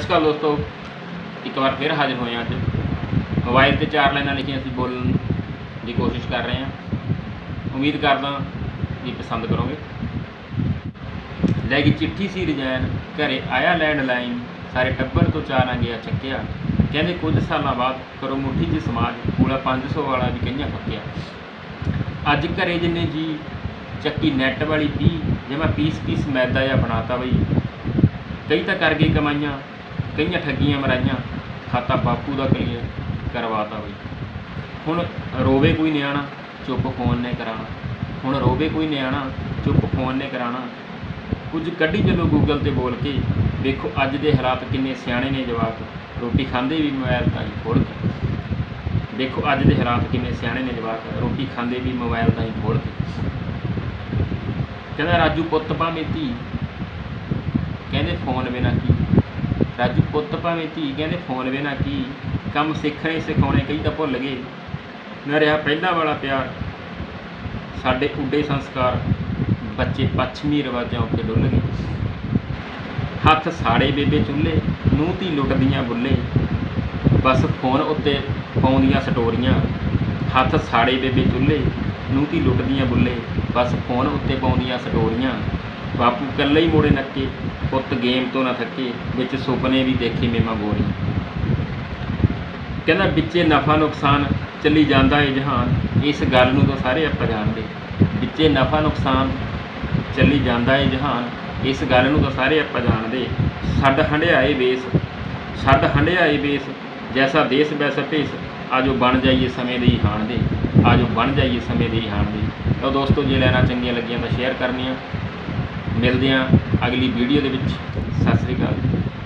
ਸਤਿ ਸ਼੍ਰੀ ਅਕਾਲ ਦੋਸਤੋ, ਇੱਕ ਵਾਰ ਫਿਰ ਹਾਜ਼ਰ ਹੋਏ ਹਾਂ ਅੱਜ। ਮੋਬਾਈਲ ਤੇ ਚਾਰ ਲਾਈਨਾਂ ਲਿਖੀਆਂ ਅਸੀਂ ਬੋਲਣ ਦੀ ਕੋਸ਼ਿਸ਼ ਕਰ ਰਹੇ ਹਾਂ। ਉਮੀਦ ਕਰਦਾ ਕਿ ਪਸੰਦ ਕਰੋਗੇ। ਲੈ ਗਈ ਚਿੱਠੀ ਸੀ ਰਜੈਨ ਘਰੇ ਆਇਆ ਲੈਂਡਲਾਈਨ ਸਾਰੇ ਟੱਬਰ ਤੋਂ ਚਾਰਾਂ ਗਿਆ ਚੱਕਿਆ। ਕਹਿੰਦੇ ਕੁਝ ਸਾਲਾਂ ਬਾਅਦ ਕਰੋ ਮੁੱਠੀ 'ਚ ਸਮਾਜ ਪੂਲਾ 500 ਵਾਲਾ ਵੀ ਕਈਆਂ ਫੱਕਿਆ। ਅੱਜ ਘਰੇ ਜਿੰਨੇ ਜੀ ਚੱਕੀ ਨੈਟ ਵਾਲੀ 30 ਜਿਵੇਂ ਪੀਸ ਪੀਸ ਮੈਦਾ ਜਿਹਾ ਬਣਾਤਾ ਬਈ। ਕਈ ਤਾਂ ਕਰ ਗਏ ਕਮਾਈਆਂ ਕਈਆਂ ਠੱਗੀਆਂ ਮਰਾਈਆਂ, ਖਾਤਾ ਬਾਪੂ ਦਾ ਕਲੀਅਰ ਕਰਵਾਤਾ ਬਈ। ਹੁਣ ਰੋਵੇ ਕੋਈ ਨਿਆਣਾ, ਚੁੱਪ ਫੋਨ ਨੇ ਕਰਾਣਾ ਹੁਣ ਰੋਵੇ ਕੋਈ ਨਿਆਣਾ, ਚੁੱਪ ਫੋਨ ਨੇ ਕਰਾਣਾ ਕੁਝ ਕੱਢੀ ਚਲੋ ਗੂਗਲ ਤੇ ਬੋਲ ਕੇ ਦੇਖੋ ਅੱਜ ਦੇ ਹਾਲਾਤ ਕਿੰਨੇ ਸਿਆਣੇ ਨੇ ਜਵਾਕ। ਰੋਟੀ ਖਾਂਦੇ ਵੀ ਮੋਬਾਈਲ ਤਾਂ ਹੀ ਖੋਲ ਕੇ। ਦੇਖੋ ਅੱਜ ਦੇ ਹਾਲਾਤ ਕਿੰਨੇ ਸਿਆਣੇ ਨੇ ਜਵਾਕ। ਰੋਟੀ ਖਾਂਦੇ ਵੀ ਮੋਬਾਈਲ ਤਾਂ ਹੀ ਖੋਲ ਕੇ। ਕਹਿੰਦਾ ਰਾਜੂ ਪੁੱਤ ਭਾਵੇਂ ਧੀ ਕਹਿੰਦੇ ਫੋਨ ਬਿਨਾ ਕੀ। ਰਾਜੂ ਪੁੱਤ ਭਾਵੇਂ ਧੀ ਕਹਿੰਦੇ ਫੋਨ ਬਿਨਾ ਕੀ, ਕੰਮ ਸਿੱਖਣੇ ਸਿਖਾਉਣੇ ਕਈ ਤਾਂ ਭੁੱਲ ਗਏ। ਨਾ ਰਿਹਾ ਪਹਿਲਾਂ ਵਾਲਾ ਪਿਆਰ। ਸਾਡੇ ਉੱਡੇ ਸੰਸਕਾਰ ਬੱਚੇ ਪੱਛਮੀ ਰਿਵਾਜਾਂ ਉੱਤੇ ਡੁੱਲ ਗਏ। ਹੱਥ ਸਾੜੇ ਬੇਬੇ ਚੁੱਲ੍ਹੇ, ਨੂੰਹ ਧੀ ਲੁੱਟਦੀਆਂ ਬੁੱਲੇ। ਬਸ ਫੋਨ ਉੱਤੇ ਪਾਉਂਦੀਆਂ ਸਟੋਰੀਆਂ। ਹੱਥ ਸਾੜੇ ਬੇਬੇ ਚੁੱਲ੍ਹੇ, ਨੂੰਹ ਧੀ ਲੁੱਟਦੀਆਂ ਬੁੱਲੇ। ਬਸ ਫੋਨ ਉੱਤੇ ਪਾਉਂਦੀਆਂ ਸਟੋਰੀਆਂ। ਬਾਪੂ ਇਕੱਲੇ ਹੀ ਮੋੜੇ ਨੱਕੇ ਪੁੱਤ ਗੇਮ ਤੋਂ ਨਾ ਥੱਕੇ, ਵਿੱਚ ਸੁਪਨੇ ਵੀ ਦੇਖੇ ਮੇਮਾ ਗੋਰੀਆਂ ਕਹਿੰਦਾ, ਵਿੱਚੇ ਨਫਾ ਨੁਕਸਾਨ ਚੱਲੀ ਜਾਂਦਾ ਏ ਜਹਾਨ, ਇਸ ਗੱਲ ਨੂੰ ਤਾਂ ਸਾਰੇ ਆਪਾਂ ਜਾਣਦੇ। ਵਿੱਚੇ ਨਫਾ ਨੁਕਸਾਨ ਚੱਲੀ ਜਾਂਦਾ ਏ ਜਹਾਨ, ਇਸ ਗੱਲ ਨੂੰ ਤਾਂ ਸਾਰੇ ਆਪਾਂ ਜਾਣਦੇ। ਛੱਡ ਹੰਡਿਆਏ ਵੇਸ ਛੱਡ ਹੰਡਿਆਏ ਵੇਸ ਜੈਸਾ ਦੇਸ ਵੈਸਾ ਭੇਸ, ਆਜੋ ਬਣ ਜਾਈਏ ਸਮੇਂ ਦੇ ਹੀ ਹਾਣ ਦੇ, ਆਜੋ ਬਣ ਜਾਈਏ ਸਮੇਂ ਦੇ ਹੀ ਹਾਣ ਦੇ। ਤਾਂ ਦੋਸਤੋ, ਜੇ ਲੈਣਾ ਚੰਗੀਆਂ ਲੱਗੀਆਂ ਤਾਂ ਸ਼ੇਅਰ ਕਰਨੀਆਂ। ਮਿਲਦੇ ਹਾਂ ਅਗਲੀ ਵੀਡੀਓ ਦੇ ਵਿੱਚ। ਸਤਿ ਸ੍ਰੀ ਅਕਾਲ।